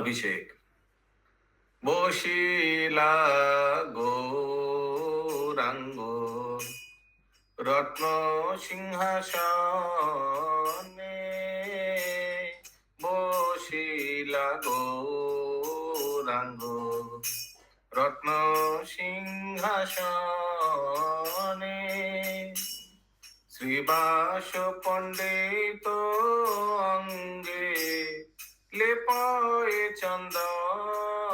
অভিষেক। বসিলা গৌরাঙ্গ রত্ন সিংহাসনে। বসিলা গৌরাঙ্গ রত্ন সিংহাসনে। শ্রীবাস পণ্ডিত অঙ্গে লেপয়ে চন্দনে।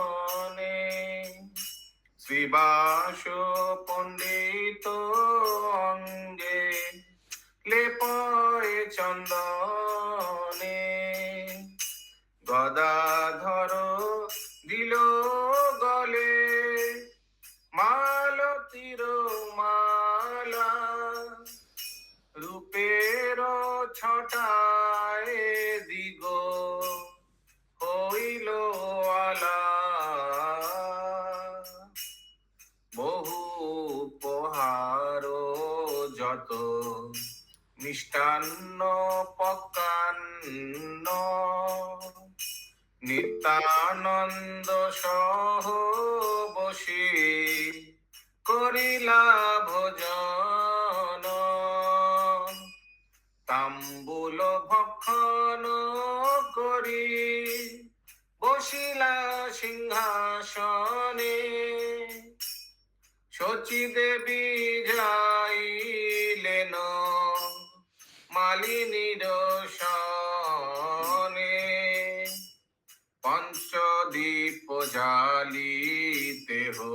শ্রীবাস পণ্ডিত অঙ্গে লেপয়ে চন্দনে। গদাধর দিল গলে মালতীর মালা রূপের ছটায় দিগ। যত মিষ্টান্ন পকান্ন, নিত্যানন্দ সহ বসে করিলা ভোজন। তাম্বুল ভক্ষণ করি, বসিলা সিংহাসনে। শচী দেবী যাইলেন মালিনীর সনে পঞ্চদীপ জালিতে হো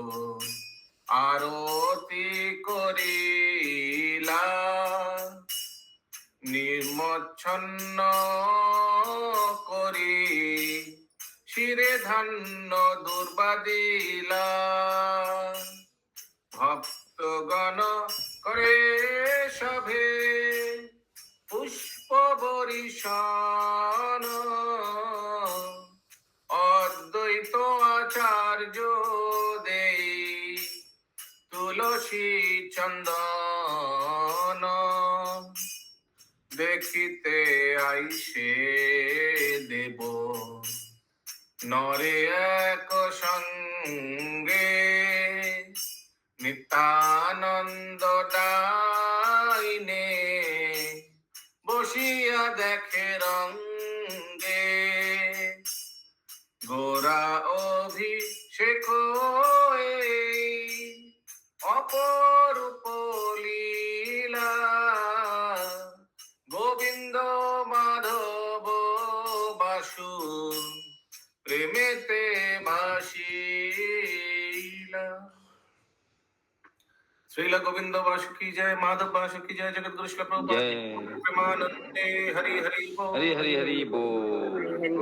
আরতি করিলা। নির্মচ্ছন্ন করি শিরে ধান্য দুর্বাদিলা ভক্তগণ দেই তুলসী চন্দন। দেখিতে আইসে দেব। নরে এক সঙ্গে নিত্যানন্দ ডাইনে বসিয়া দেখে রঙ্গে অপরূপ লীলা গোবিন্দ মাধব বাসু প্রেমেতে ভাসিলা শ্রীলা গোবিন্দ বাসু কি জয় মাধব বাসু কি জয় জগৎ গুরু শিলা প্রভুপাদ জয়। প্রেমানন্দে হরি হরি বল। हरी हरी हरी बोल